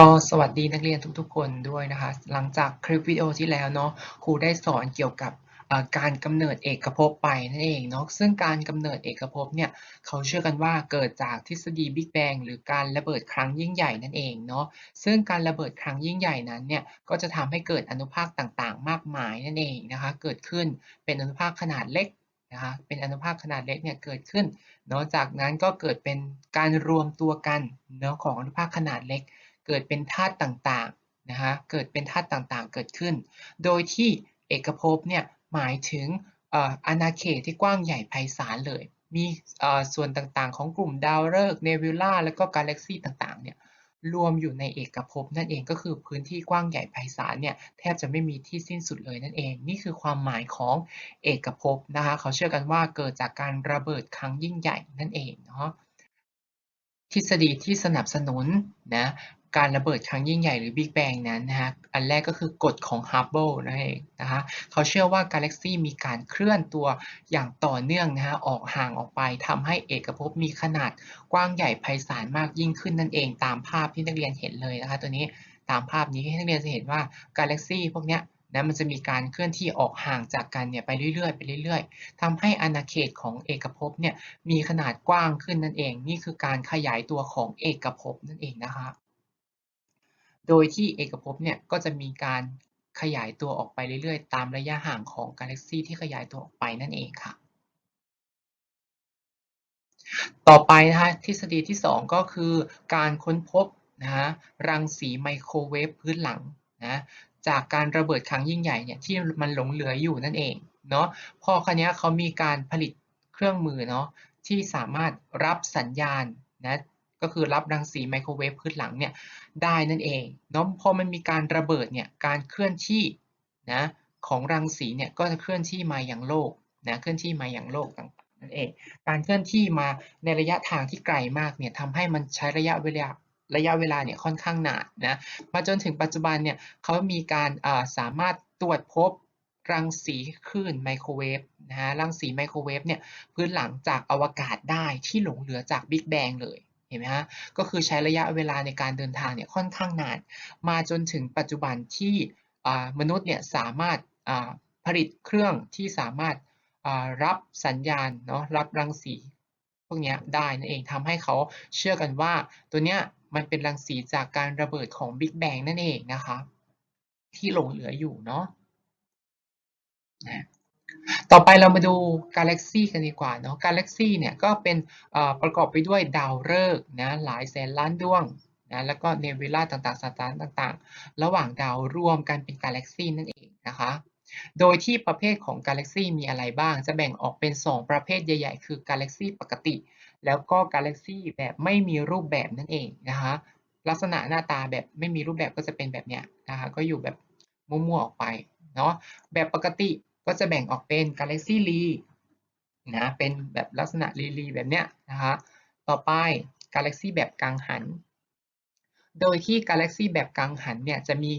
ก็สวัสดีนักเรียนทุกๆ คนด้วยนะคะ หลังจากคลิปวิดีโอที่แล้วเนาะครูได้สอนเกี่ยวกับการกำเนิดเอกภพไปนั่นเองเนาะซึ่งการกำเนิดเอกภพเนี่ยเขาเชื่อกันว่าเกิดจากทฤษฎีบิ๊กแบงหรือการระเบิดครั้งยิ่งใหญ่นั่นเองเนาะซึ่งการระเบิดครั้งยิ่งใหญ่นั้นเนี่ยก็จะทำให้เกิดอนุภาคต่างๆ มากมายนั่นเองนะคะเกิดขึ้นเป็นอนุภาคขนาดเล็กนะคะเป็นอนุภาคขนาดเล็กเนี่ยเกิดขึ้นเนาะจากนั้นก็เกิดเป็นการรวมตัวกันเนาะของอนุภาคขนาดเล็ก เกิดเป็นธาตุต่างๆนะคะเกิดเป็นธาตุต่างๆ เกิดขึ้น โดยที่เอกภพเนี่ยหมายถึงอาณาเขตที่กว้างใหญ่ไพศาลเลย มีส่วนต่างๆ ของกลุ่มดาวฤกษ์เนบิวลาและก็กาแล็กซีต่างๆเนี่ยรวมอยู่ในเอกภพนั่นเองก็คือพื้นที่กว้างใหญ่ไพศาลเนี่ยแทบจะไม่มีที่สิ้นสุดเลยนั่นเอง นี่คือความหมายของเอกภพนะคะเขาเชื่อกันว่าเกิดจากการระเบิดครั้งยิ่งใหญ่นั่นเองเนาะทฤษฎีที่สนับสนุนนะ การระเบิดครั้งยิ่งใหญ่หรือ Big Bang นั้นนะฮะ อันแรกก็คือกฎของ Hubble นั่นเองนะคะเขาเชื่อว่ากาแล็กซีมีการเคลื่อนตัวอย่างต่อเนื่องนะฮะ ออกห่างออกไปทำให้เอกภพมีขนาดกว้างใหญ่ไพศาลมากยิ่งขึ้นนั่นเองตามภาพที่นักเรียนเห็นเลยนะคะ ตัวนี้ตามภาพนี้ให้นักเรียนจะเห็นว่ากาแล็กซีพวกเนี้ยนะมันจะมีการเคลื่อนที่ออกห่างจากกันเนี่ยไปเรื่อยๆไปเรื่อยๆทำให้อาณาเขตของเอกภพเนี่ยมีขนาดกว้างขึ้นนั่นเอง นี่คือการขยายตัวของเอกภพนั่นเองนะคะ โดยที่เอกภพเนี่ยก็จะมีการขยายตัวออกไปเรื่อยๆ ตามระยะห่างของกาแล็กซีที่ขยายตัวออกไปนั่นเองค่ะ ต่อไปนะคะทฤษฎีที่ 2 ก็คือการค้นพบนะฮะรังสีไมโครเวฟพื้นหลังนะจากการระเบิดครั้งยิ่งใหญ่เนี่ยที่มันหลงเหลืออยู่นั่นเองเนาะพอครั้นี้เขามีการผลิตเครื่องมือเนาะที่สามารถรับสัญญาณนะ ก็คือรับรังสีไมโครเวฟพื้นหลังเนี่ยได้นั่นเองเนาะพอมันมีการระเบิดเนี่ยการเคลื่อนที่นะของรังสีเนี่ยก็จะเคลื่อนที่มาอย่างโลกนะเคลื่อนที่มาอย่างโลกต่างๆนั่นเองการเคลื่อนที่มาในระยะทางที่ไกลมากเนี่ยทำให้มันใช้ระยะเวลาระยะเวลาเนี่ยค่อนข้างนานนะมาจนถึงปัจจุบันเนี่ยเขามีการสามารถตรวจพบรังสีคลื่นไมโครเวฟนะฮะรังสีไมโครเวฟเนี่ยพื้นหลังจากอวกาศได้ที่หลงเหลือจากบิ๊กแบงเลย เห็นไหมฮะ ก็คือใช้ระยะเวลาในการเดินทางเนี่ยค่อนข้างนาน มาจนถึงปัจจุบันที่มนุษย์เนี่ยสามารถผลิตเครื่องที่สามารถรับสัญญาณเนาะรับรังสีพวกนี้ได้นั่นเองทำให้เขาเชื่อกันว่า ตัวเนี้ยมันเป็นรังสีจากการระเบิดของ Big Bang นั่นเองนะคะ ที่หลงเหลืออยู่เนาะนะ ต่อไปเรามาดูกาแล็กซีกันดีกว่าเนาะกาแล็กซีเนี่ยก็เป็นประกอบไปด้วยดาวฤกษ์นะหลายแสนล้านดวงนะแล้วก็เนบิวลาต่างๆสตาร์ต่างๆ ระหว่างดาวรวมกันเป็นกาแล็กซีนั่นเองนะคะโดยที่ประเภทของกาแล็กซีมีอะไรบ้าง จะแบ่งออกเป็น 2 ประเภทใหญ่ ๆ คือกาแล็กซีปกติ แล้วก็กาแล็กซีแบบไม่มีรูปแบบนั่นเองนะคะลักษณะหน้าตาแบบไม่มีรูปแบบก็จะเป็นแบบเนี้ยนะคะก็อยู่แบบมั่วๆออกไปเนาะแบบปกติ ก็จะแบ่งออกเป็นกาแล็กซี่ลีนะเป็นแบบลักษณะลีลีแบบเนี้ยนะคะต่อไปกาแล็กซี่แบบกังหัน โดยที่กาแล็กซี่แบบกังหันเนี่ยจะมี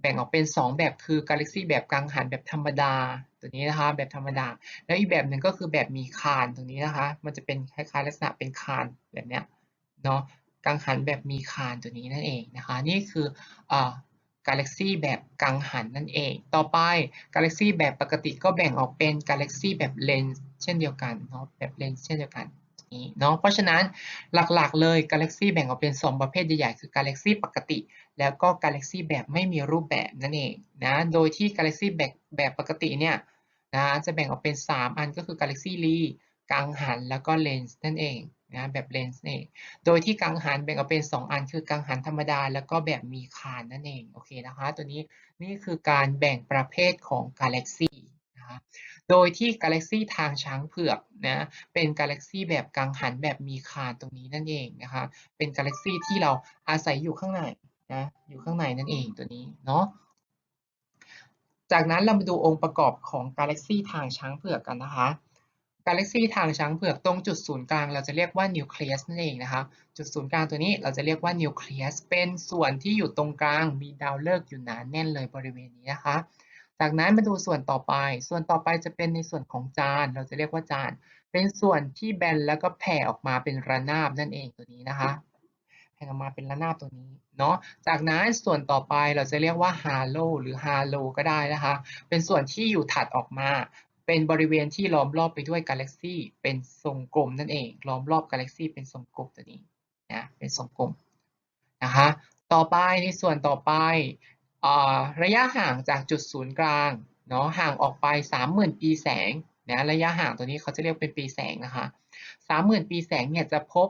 แบ่งออกเป็น 2 แบบคือกาแล็กซี่แบบกังหันแบบธรรมดาตัวนี้นะคะแบบธรรมดา แล้วอีกแบบหนึ่งก็คือแบบมีคานตรงนี้นะคะ มันจะเป็นคล้ายๆลักษณะเป็นคานแบบเนี้ยเนาะกังหันแบบมีคานตัวนี้นั่นเองนะคะ นี่คืออ กาแล็กซี่แบบกังหันนั่นเอง ต่อไปกาแล็กซี่แบบปกติก็แบ่งออกเป็นกาแล็กซี่แบบเลนส์เช่นเดียวกันเนาะแบบเลนส์เช่นเดียวกันนี้เนาะเพราะฉะนั้นหลักๆเลยกาแล็กซี่แบ่งออกเป็น 2 ประเภทใหญ่ๆคือกาแล็กซี่ปกติ แล้วก็กาแล็กซี่แบบไม่มีรูปแบบนั่นเองนะโดยที่กาแล็กซี่แบบแบบปกติเนี่ยนะจะแบ่งออกเป็น 3 อันก็คือกาแล็กซี่ลีกังหันแล้วก็เลนส์นั่นเอง นะแบบเลนส์เองโดยที่กังหันแบ่งออกเป็น 2 อัน คือกังหันธรรมดา แล้วก็แบบมีคานนั่นเอง โอเคนะคะ ตัวนี้นี่คือการแบ่งประเภทของกาแล็กซีนะคะโดยที่กาแล็กซีทางช้างเผือกนะเป็นกาแล็กซีแบบกังหันแบบมีคานตรงนี้นั่นเองนะคะ เป็นกาแล็กซีที่เราอาศัยอยู่ข้างในนะอยู่ข้างในนั่นเองตัวนี้เนาะจากนั้นเรามาดูองค์ประกอบของกาแล็กซีทางช้างเผือกกันนะคะ กาแล็กซี่ทางช้างเผือกตรงจุดศูนย์กลางเราจะเรียกว่านิวเคลียสนั่นเองนะคะจุดศูนย์กลางตัวนี้เราจะเรียกว่านิวเคลียสเป็นส่วนที่อยู่ตรงกลางมีดาวฤกษ์อยู่หนาแน่นเลยบริเวณนี้นะคะ จากนั้นมาดูส่วนต่อไป ส่วนต่อไปจะเป็นในส่วนของจาน เราจะเรียกว่าจาน เป็นส่วนที่แบนแล้วก็แผ่ออกมาเป็นระนาบนั่นเองตัวนี้นะคะแผ่ออกมาเป็นระนาบตัวนี้เนาะจากนั้นส่วนต่อไปเราจะเรียกว่า halo หรือ halo ก็ได้นะคะ เป็นส่วนที่อยู่ถัดออกมา เป็นบริเวณที่ล้อมรอบไปด้วยกาแล็กซีเป็นทรงกลมนั่นเอง ล้อมรอบกาแล็กซีเป็นทรงกลมตัวนี้นะเป็นทรงกลมนะคะต่อไปในส่วนต่อไปอระยะห่างจากจุดศูนย์กลางเนาะห่างออกไป 30,000 ปีแสงนะระยะห่างตัวนี้เขาจะเรียกเป็นปีแสงนะคะ30,000 ปีแสงเนี่ยจะพบ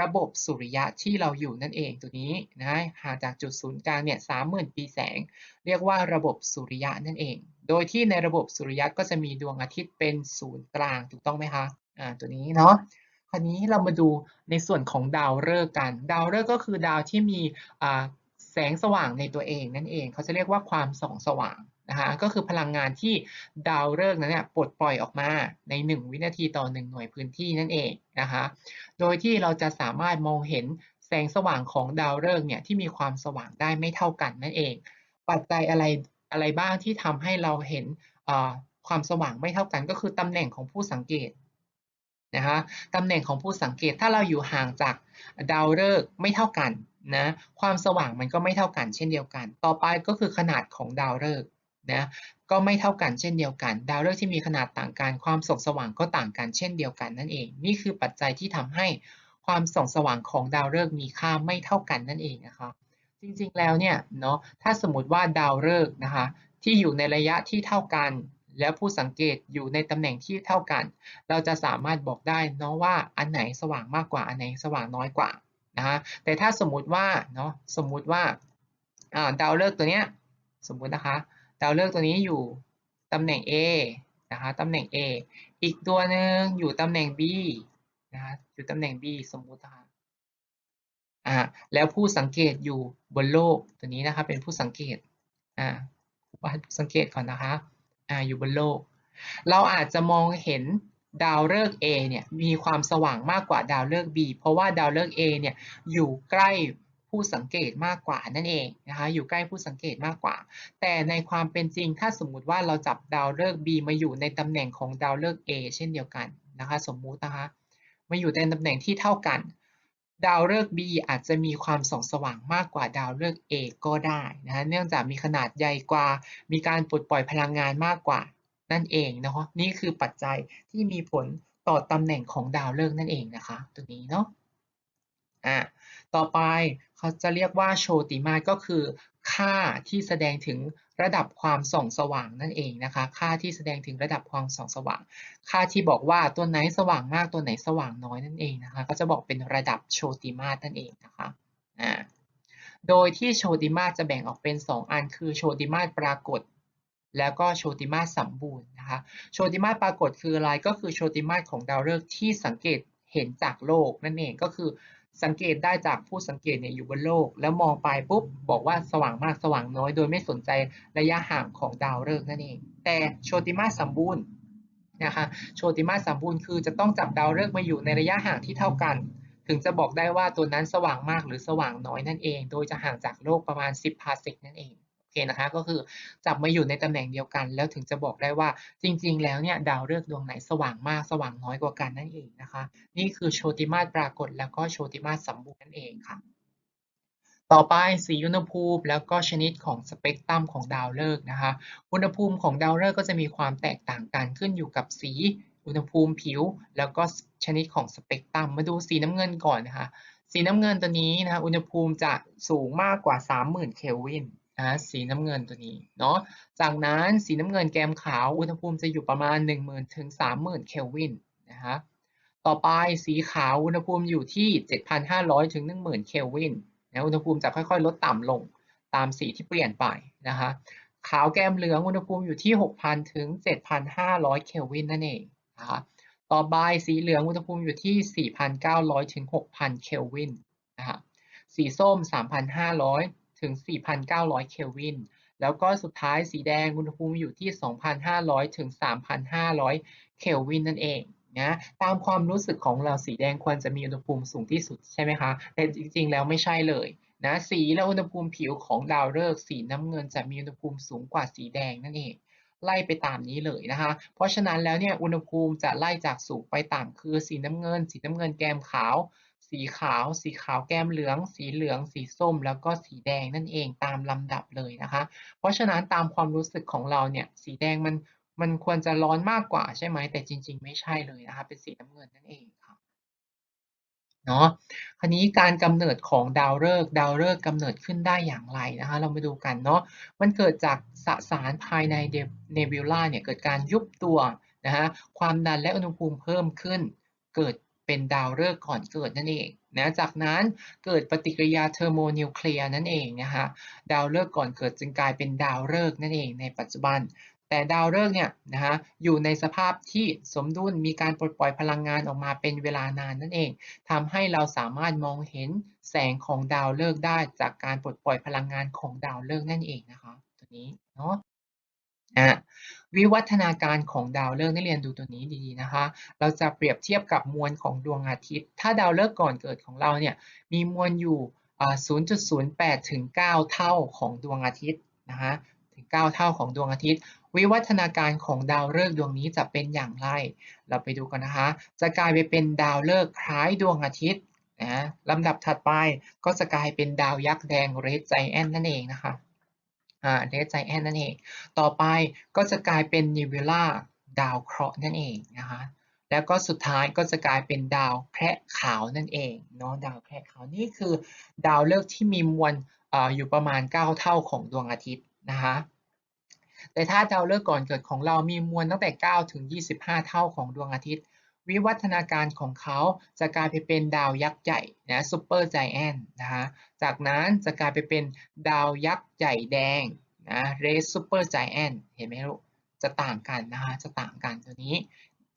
ระบบสุริยะที่เราอยู่นั่นเองตัวนี้นะห่างจากจุดศูนย์กลางเนี่ย30,000ปีแสง เรียกว่าระบบสุริยะนั่นเอง โดยที่ในระบบสุริยะก็จะมีดวงอาทิตย์เป็นศูนย์กลางถูกต้องไหมคะอ่าตัวนี้เนาะคราวนี้เรามาดูในส่วนของดาวฤกษ์กัน ดาวฤกษ์ก็คือดาวที่มีอ่าแสงสว่างในตัวเองนั่นเองเขาจะเรียกว่าความส่องสว่างนะคะก็คือพลังงานที่ดาวฤกษ์นั้นเนี่ยปลดปล่อยออกมาใน 1 วินาทีต่อ 1 หน่วยพื้นที่นั่นเองนะคะโดยที่เราจะสามารถมองเห็นแสงสว่างของดาวฤกษ์เนี่ยที่มีความสว่างได้ไม่เท่ากันนั่นเอง ปัจจัยอะไร อะไรบ้างที่ทำให้เราเห็นความสว่างไม่เท่ากันก็คือตำแหน่งของผู้สังเกตนะคะตำแหน่งของผู้สังเกตถ้าเราอยู่ห่างจากดาวฤกษ์ไม่เท่ากันนะความสว่างมันก็ไม่เท่ากันเช่นเดียวกัน ต่อไปก็คือขนาดของดาวฤกษ์นะก็ไม่เท่ากันเช่นเดียวกัน ดาวฤกษ์ที่มีขนาดต่างกัน ความส่องสว่างก็ต่างกันเช่นเดียวกันนั่นเอง นี่คือปัจจัยที่ทำให้ความส่องสว่างของดาวฤกษ์มีค่าไม่เท่ากันนั่นเองนะคะ จริงๆแล้วเนี่ยเนาะถ้าสมมติว่าดาวฤกษ์นะคะที่อยู่ในระยะที่เท่ากัน แล้วผู้สังเกตอยู่ในตำแหน่งที่เท่ากัน เราจะสามารถบอกได้เนาะว่าอันไหนสว่างมากกว่าอันไหนสว่างน้อยกว่านะคะแต่ถ้าสมมติว่าเนาะสมมติว่าดาวฤกษ์ตัวเนี้ยสมมุตินะคะดาวฤกษ์ตัวนี้อยู่ตำแหน่ง A นะคะตำแหน่ง A อีกตัวหนึ่งอยู่ตำแหน่ง B นะคะอยู่ตำแหน่ง B สมมุตินะคะ อ่าแล้วผู้สังเกตอยู่บนโลกตัวนี้นะคะเป็นผู้สังเกตอ่าว่าสังเกตก่อนนะคะอ่าอยู่บนโลก เราอาจจะมองเห็นดาวฤกษ์ A เนี่ยมีความสว่างมากกว่าดาวฤกษ์ B เพราะว่าดาวฤกษ์ A เนี่ยอยู่ใกล้ผู้สังเกตมากกว่านั่นเองนะคะอยู่ใกล้ผู้สังเกตมากกว่า แต่ในความเป็นจริงถ้าสมมุติว่าเราจับดาวฤกษ์ B มาอยู่ในตำแหน่งของดาวฤกษ์ A เช่นเดียวกันนะคะสมมุตินะคะมาอยู่ในตำแหน่งที่เท่ากัน ดาวฤกษ์ B อาจจะมีความส่องสว่างมากกว่าดาวฤกษ์ A ก็ได้นะะเนื่องจากมีขนาดใหญ่กว่า มีการปลดปล่อยพลังงานมากกว่านั่นเองเนาะนี่คือปัจจัยที่มีผลต่อตำแหน่งของดาวฤกษ์นั่นเองนะคะ ตัวนี้เนาะอะต่อไปเขาจะเรียกว่าโชติมาก็คือค่าที่แสดงถึง ระดับความส่องสว่างนั่นเองนะคะ ค่าที่แสดงถึงระดับความส่องสว่าง ค่าที่บอกว่าตัวไหนสว่างมากตัวไหนสว่างน้อยนั่นเองนะคะ ก็จะบอกเป็นระดับโชติมาสนั่นเองนะคะอ่าโดยที่โชติมาสจะแบ่งออกเป็น 2 อัน คือโชติมาสปรากฏ แล้วก็โชติมาสสมบูรณ์นะคะ โชติมาสปรากฏคืออะไรก็คือโชติมาสของดาวฤกษ์ที่สังเกตเห็นจากโลกนั่นเองก็คือ สังเกตได้จากผู้สังเกตเนี่ยอยู่บนโลก แล้วมองไปปุ๊บบอกว่าสว่างมากสว่างน้อย โดยไม่สนใจระยะห่างของดาวฤกษ์นั่นเอง แต่โชติมาสัมบูรณ์นะคะโชติมาสัมบูรณ์คือจะต้องจับดาวฤกษ์มาอยู่ในระยะห่างที่เท่ากัน ถึงจะบอกได้ว่าตัวนั้นสว่างมากหรือสว่างน้อยนั่นเอง โดยจะห่างจากโลกประมาณ 10 พาเซกนั่นเอง อเคนะคะก็คือจับมาอยู่ในตำแหน่งเดียวกัน แล้วถึงจะบอกได้ว่าจริง ๆ แล้วเนี่ยดาวฤกษ์ดวงไหนสว่างมากสว่างน้อยกว่ากันนั่นเองนะคะ นี่คือโชติมาสปรากฏแล้วก็โชติมาสสมบูรณ์นั่นเองค่ะ ต่อไปสีอุณหภูมิแล้วก็ชนิดของสเปกตรัมของดาวฤกษ์นะคะ อุณหภูมิของดาวฤกษ์ก็จะมีความแตกต่างกันขึ้นอยู่กับสีอุณหภูมิผิว แล้วก็ชนิดของสเปกตรัมมาดูสีน้ำเงินก่อนนะคะสีน้ำเงินตัวนี้นะอุณหภูมิจะสูงมากกว่า 30,000 เคลวิน นะสีน้ำเงินตัวนี้เนาะจากนั้นสีน้ำเงินแกมขาวอุณหภูมิจะอยู่ประมาณ 10,000ถึง30,000เคลวินนะคะต่อไปสีขาวอุณหภูมิอยู่ที่ 7,500ถึง10,000เคลวินนะอุณหภูมิจะค่อยๆ ลดต่ำลงตามสีที่เปลี่ยนไปนะคะขาวแกมเหลืองอุณหภูมิอยู่ที่ 6,000 ถึง 7,500 เคลวินนั่นเองนะคะต่อไปสีเหลืองอุณหภูมิอยู่ที่ 4,900 ถึง 6,000 เคลวินนะคะสีส้ม 3,500 ถึง 4,900 เคลวิน แล้วก็สุดท้ายสีแดงอุณหภูมิอยู่ที่ 2,500 ถึง 3,500 เคลวินนั่นเองนะตามความรู้สึกของเราสีแดงควรจะมีอุณหภูมิสูงที่สุดใช่ไหมคะ แต่จริงๆ แล้วไม่ใช่เลยนะสีและอุณหภูมิผิวของดาวฤกษ์สีน้ำเงินจะมีอุณหภูมิสูงกว่าสีแดงนั่นเองไล่ไปตามนี้เลยนะคะ เพราะฉะนั้นแล้วเนี่ยอุณหภูมิจะไล่จากสูงไปต่ำคือสีน้ำเงิน สีน้ำเงินแกมขาว สีขาว สีขาวแก้มเหลือง สีเหลือง สีส้ม แล้วก็สีแดงนั่นเองตามลำดับเลยนะคะ เพราะฉะนั้นตามความรู้สึกของเราเนี่ย สีแดงมันมันควรจะร้อนมากกว่าใช่ไหม แต่จริง ๆ ไม่ใช่เลยนะคะ เป็นสีน้ำเงินนั่นเองค่ะเนาะคราวนี้การกำเนิดของดาวฤกษ์ดาวฤกษ์กำเนิดขึ้นได้อย่างไรนะคะ เรามาดูกันเนาะมันเกิดจากสสารภายในเด Nebula เนี่ยเกิดการยุบตัวนะคะความดันและอุณหภูมิเพิ่มขึ้น เกิด เป็นดาวฤกษ์ก่อนเกิดนั่นเองนะจากนั้นเกิดปฏิกิริยาเทอร์โมนิวเคลียร์นั่นเองนะคะดาวฤกษ์ก่อนเกิดจึงกลายเป็นดาวฤกษ์นั่นเองในปัจจุบัน แต่ดาวฤกษ์เนี่ยนะคะอยู่ในสภาพที่สมดุลมีการปลดปล่อยพลังงานออกมาเป็นเวลานานนั่นเองทำให้เราสามารถมองเห็นแสงของดาวฤกษ์ได้จากการปลดปล่อยพลังงานของดาวฤกษ์นั่นเองนะคะ ตัวนี้เนาะอะ วิวัฒนาการของดาวฤกษ์นักเรียนดูตัวนี้ดีๆนะคะ เราจะเปรียบเทียบกับมวลของดวงอาทิตย์ ถ้าดาวฤกษ์ก่อนเกิดของเราเนี่ยมีมวลอยู่ 0.08 ถึง 9 เท่าของดวงอาทิตย์นะคะถึง 9 เท่าของดวงอาทิตย์ วิวัฒนาการของดาวฤกษ์ดวงนี้จะเป็นอย่างไร เราไปดูกันนะคะ จะกลายไปเป็นดาวฤกษ์คล้ายดวงอาทิตย์นะลำดับถัดไปก็จะกลายเป็นดาวยักษ์แดง Red Giant นั่นเองนะคะ อ่า Red Giant นั่นเอง ต่อไปก็จะกลายเป็น Nebula ดาวเคราะห์นั่นเองนะคะแล้วก็สุดท้ายก็จะกลายเป็นดาวแคระขาวนั่นเองเนาะดาวแคระขาวนี่คือดาวฤกษ์ที่มีมวลอ่อยู่ประมาณ 9 เท่าของดวงอาทิตย์นะคะแต่ถ้าดาวฤกษ์ก่อนเกิดของเรามีมวลตั้งแต่ 9 ถึง 25 เท่าของดวงอาทิตย์ วิวัฒนาการของเขาจะกลายไปเป็นดาวยักษ์ใหญ่นะซูเปอร์ไจแอนนะคะจากนั้นจะกลายไปเป็นดาวยักษ์ใหญ่แดงนะเรสซูเปอร์ไจแอนเห็นไหมลูกจะต่างกันนะคะจะต่างกันตัวนี้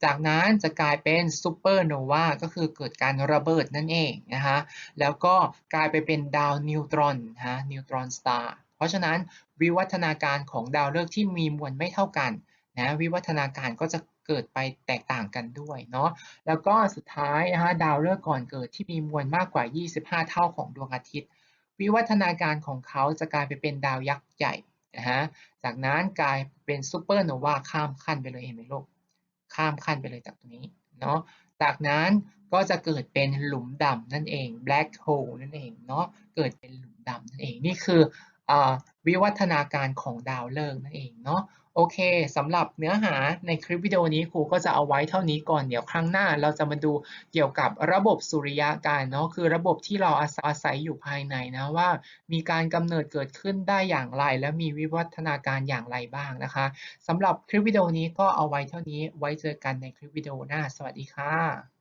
จากนั้นจะกลายเป็นซูเปอร์โนวาก็คือเกิดการระเบิดนั่นเองนะคะแล้วก็กลายไปเป็นดาวนิวตรอนนะนิวตรอนสตาร์เพราะฉะนั้นวิวัฒนาการของดาวฤกษ์ที่มีมวลไม่เท่ากัน นะวิวัฒนาการก็จะเกิดไปแตกต่างกันด้วยเนาะแล้วก็สุดท้ายนะคะดาวฤกษ์ก่อนเกิดที่มีมวลมากกว่า 25 เท่าของดวงอาทิตย์ วิวัฒนาการของเขาจะกลายไปเป็นดาวยักษ์ใหญ่นะฮะจากนั้นกลายเป็นซูเปอร์โนวาข้ามขั้นไปเลยเห็นไหมลูกข้ามขั้นไปเลยจากตรงนี้เนาะจากนั้นก็จะเกิดเป็นหลุมดำนั่นเอง black hole นั่นเองเนาะเกิดเป็นหลุมดำนั่นเองนี่คือวิวัฒนาการของดาวฤกษ์นั่นเองเนาะ โอเคสำหรับเนื้อหาในคลิปวิดีโอนี้ครูก็จะเอาไว้เท่านี้ก่อนเดี๋ยวครั้งหน้า เราจะมาดูเกี่ยวกับระบบสุริยะกันเนาะคือระบบที่เราอาศัยอยู่ภายในนะว่า มีการกำเนิดเกิดขึ้นได้อย่างไร และมีวิวัฒนาการอย่างไรบ้างนะคะสำหรับคลิปวิดีโอนี้ก็เอาไว้เท่านี้ไว้เจอกันในคลิปวิดีโอหน้า สวัสดีค่ะ